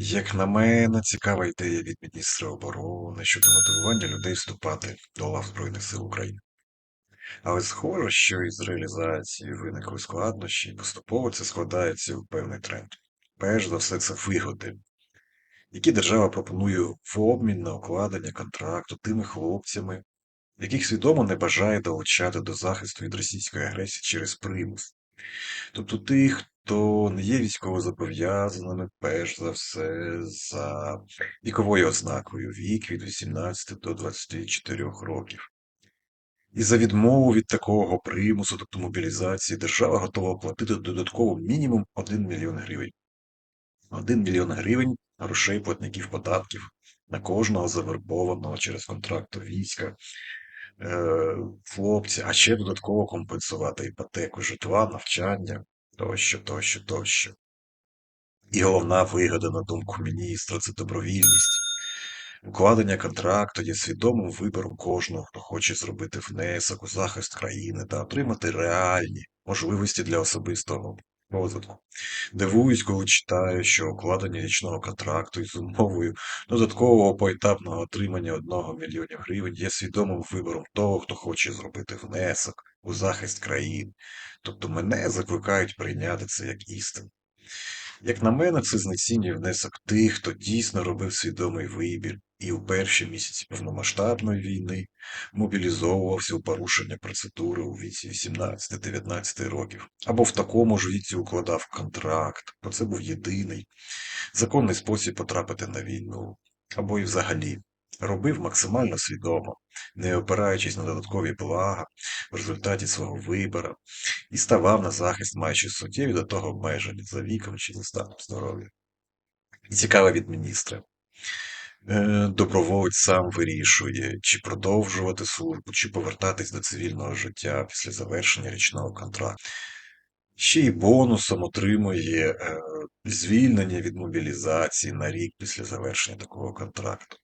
Як на мене, цікава ідея від міністра оборони щодо мотивування людей вступати до лав Збройних сил України. Але схоже, що із реалізацією виникли складнощі, і поступово це складається в певний тренд. Перш за все, це вигоди, які держава пропонує в обмін на укладення контракту тими хлопцями, яких свідомо не бажає долучати до захисту від російської агресії через примус. Тобто тих, хто не є військовозобов'язаними, перш за все, за віковою ознакою вік від 18 до 24 років. І за відмову від такого примусу, тобто мобілізації, держава готова платити додатково мінімум 1 мільйон гривень. 1 мільйон гривень грошей платників податків на кожного завербованого через контракт війська е, хлопця, а ще додатково компенсувати іпотеку житла, навчання тощо, тощо, тощо. І головна вигода, на думку міністра, це добровільність. Укладення контракту є свідомим вибором кожного, хто хоче зробити внесок у захист країни та отримати реальні можливості для особистого розвитку. Дивуюсь, коли читаю, що укладення річного контракту із умовою додаткового поетапного отримання 1 мільйонів гривень є свідомим вибором того, хто хоче зробити внесок у захист країни. Тобто мене закликають прийняти це як істину. Як на мене, це знецінює внесок тих, хто дійсно робив свідомий вибір і у перші місяці повномасштабної війни мобілізовувався у порушення процедури у віці 18-19 років, або в такому ж віці укладав контракт, бо це був єдиний законний спосіб потрапити на війну, або і взагалі робив максимально свідомо, не опираючись на додаткові блага в результаті свого вибору, і ставав на захист маючи суттєві до того обмеження за віком чи за станом здоров'я. І цікаве від міністра. Е, Доброволець сам вирішує, чи продовжувати службу, чи повертатись до цивільного життя після завершення річного контракту. Ще й бонусом отримує е, звільнення від мобілізації на рік після завершення такого контракту.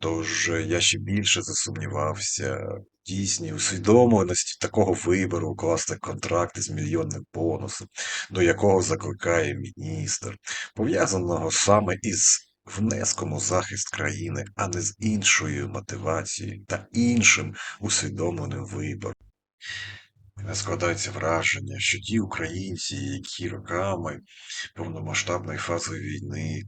Тож е, я ще більше засумнівався в дійсній усвідомленості такого вибору укласти контракт із мільйонним бонусом, до якого закликає міністр, пов'язаного саме із внеском у захист країни, а не з іншою мотивацією та іншим усвідомленим вибором. Мене складається враження, що ті українці, які роками повномасштабної фази війни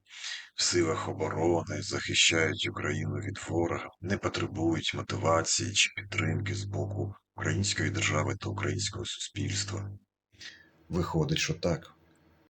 в силах оборони захищають Україну від ворога, не потребують мотивації чи підтримки з боку української держави та українського суспільства. Виходить, що так.